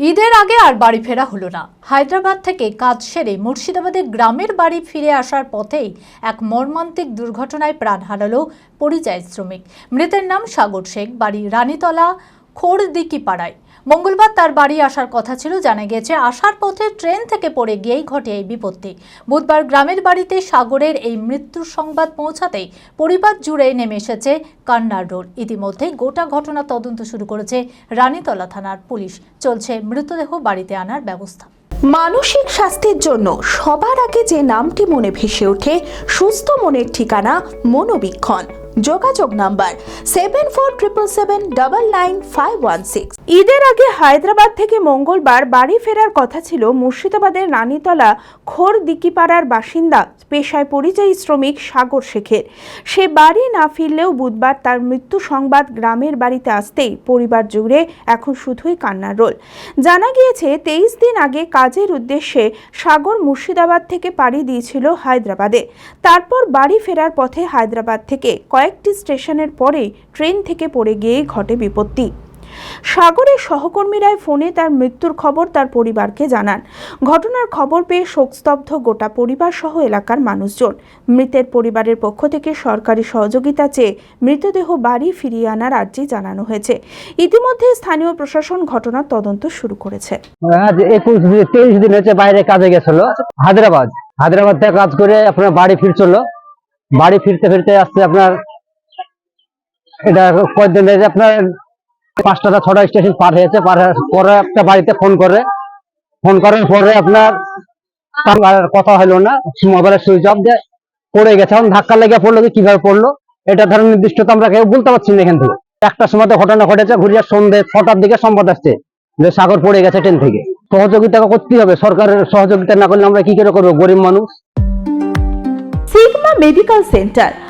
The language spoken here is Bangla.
ঈদের আগে আর বাড়ি ফেরা হলো না। হায়দ্রাবাদ থেকে কাজ সেরে মুর্শিদাবাদের গ্রামের বাড়ি ফিরে আসার পথেই এক মর্মান্তিক দুর্ঘটনায় প্রাণ হারালো পরিযায়ী শ্রমিক। মৃতের নাম সাগর শেখ, বাড়ি রানীতলা খোড়দিকি পাড়ায় মঙ্গলবার তার বাড়ি আসার কথা ছিল, জানা গিয়েছে আসার পথে ট্রেন থেকে পড়ে গিয়েই ঘটে এই বিপত্তি। বুধবার গ্রামের বাড়িতে সাগরের এই মৃত্যুর সংবাদ পৌঁছাতেই পরিবার জুড়ে নেমে এসেছে কান্নার রোল ইতিমধ্যেই গোটা ঘটনা তদন্ত শুরু করেছে রানীতলা থানার পুলিশ। চলছে মৃতদেহ বাড়িতে আনার ব্যবস্থা। মানসিক স্বাস্থ্যের জন্য সবার আগে যে নামটি মনে ভেসে ওঠে, সুস্থ মনের ঠিকানা মনোবীক্ষণ। যোগাযোগ number seven four triple seven double nine five one six ঈদের আগে হায়দ্রাবাদ থেকে মঙ্গলবার বাড়ি ফেরার কথা ছিল মুর্শিদাবাদের রানীতলা খোর দিকিপাড়ার বাসিন্দা, পেশায় পরিযায়ী শ্রমিক সাগর শেখের। সে বাড়ি না ফিরলেও বুধবার তার মৃত্যু সংবাদ গ্রামের বাড়িতে আসতেই পরিবার জুড়ে এখন শুধুই কান্নার রোল। জানা গিয়েছে, তেইশ দিন আগে কাজের উদ্দেশ্যে সাগর মুর্শিদাবাদ থেকে পাড়ি দিয়েছিল হায়দ্রাবাদে। তারপর বাড়ি ফেরার পথে হায়দ্রাবাদ থেকে কয়েকটি স্টেশনের পরেই ট্রেন থেকে পড়ে গিয়ে ঘটে বিপত্তি। সাগরের সহকর্মীরাই ফোনে তার মৃত্যুর খবর তার পরিবারকে জানান। ঘটনার খবর পেয়ে শোকস্তব্ধ গোটা পরিবার সহ এলাকার মানুষজন। মৃতের পরিবারের পক্ষ থেকে সরকারি সহযোগিতা চেয়ে মৃতদেহ বাড়ি ফিরিয়ে আনার আর্জি জানানো হয়েছে। ইতিমধ্যে স্থানীয় প্রশাসন ঘটনার তদন্ত শুরু করেছে। একুশ তেইশ দিন হচ্ছে বাইরে কাজে গেছিল। হায়দ্রাবাদ হায়দ্রাবাদ থেকে কাজ করে আপনার বাড়ি ফিরছিল। বাড়ি ফিরতে ফিরতে আসছে আপনার এটা কয়েকদিন আপনার পাঁচটা ছটা স্টেশন পার হয়েছে, পার পরে একটা বাড়িতে ফোন করে। ফোন করার পরে আপনার কথা হলো না মোবাইলের সুইচ অফ দিয়ে পড়ে গেছে। এখন ধাক্কা লেগে পড়ল যে কীভাবে পড়ল, এটা ধরেন নির্দিষ্ট তো আমরা কেউ বলতে পারছি না এখান থেকে। একটার সময় ঘটনা ঘটেছে, ঘুরিয়ে সন্ধ্যে ছটার দিকে সম্পদ আসছে, যে সাগর পড়ে গেছে ট্রেন থেকে। সহযোগিতা করতেই হবে, সরকারের সহযোগিতা না করলে আমরা কি করে করব? গরিব মানুষ। Sigma medical centre